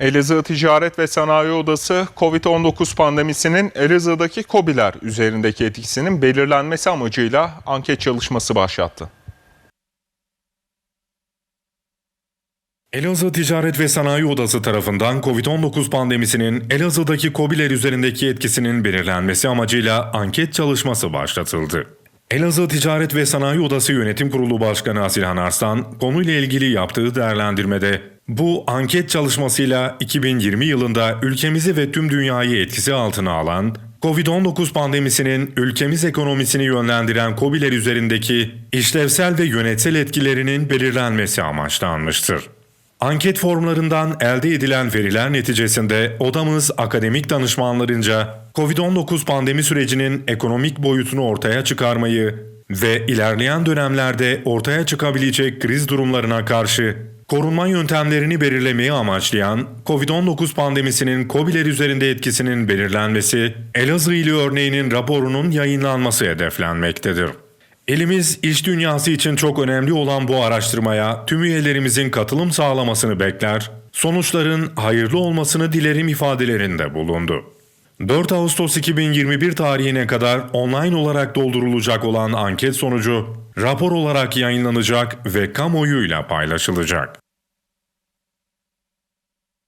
Elazığ Ticaret ve Sanayi Odası COVID-19 pandemisinin Elazığ'daki KOBİ'ler üzerindeki etkisinin belirlenmesi amacıyla anket çalışması başlattı. Elazığ Ticaret ve Sanayi Odası tarafından COVID-19 pandemisinin Elazığ'daki KOBİ'ler üzerindeki etkisinin belirlenmesi amacıyla anket çalışması başlatıldı. Elazığ Ticaret ve Sanayi Odası Yönetim Kurulu Başkanı Asilhan Arslan konuyla ilgili yaptığı değerlendirmede bu anket çalışmasıyla 2020 yılında ülkemizi ve tüm dünyayı etkisi altına alan Covid-19 pandemisinin ülkemiz ekonomisini yönlendiren KOBİ'ler üzerindeki işlevsel ve yönetsel etkilerinin belirlenmesi amaçlanmıştır. Anket formlarından elde edilen veriler neticesinde odamız akademik danışmanlarınca COVID-19 pandemi sürecinin ekonomik boyutunu ortaya çıkarmayı ve ilerleyen dönemlerde ortaya çıkabilecek kriz durumlarına karşı korunma yöntemlerini belirlemeyi amaçlayan COVID-19 pandemisinin KOBİ'ler üzerinde etkisinin belirlenmesi, Elazığ ili örneğinin raporunun yayınlanması hedeflenmektedir. Elimiz iş dünyası için çok önemli olan bu araştırmaya tüm üyelerimizin katılım sağlamasını bekler, sonuçların hayırlı olmasını dilerim ifadelerinde bulundu. 4 Ağustos 2021 tarihine kadar online olarak doldurulacak olan anket sonucu rapor olarak yayınlanacak ve kamuoyuyla paylaşılacak.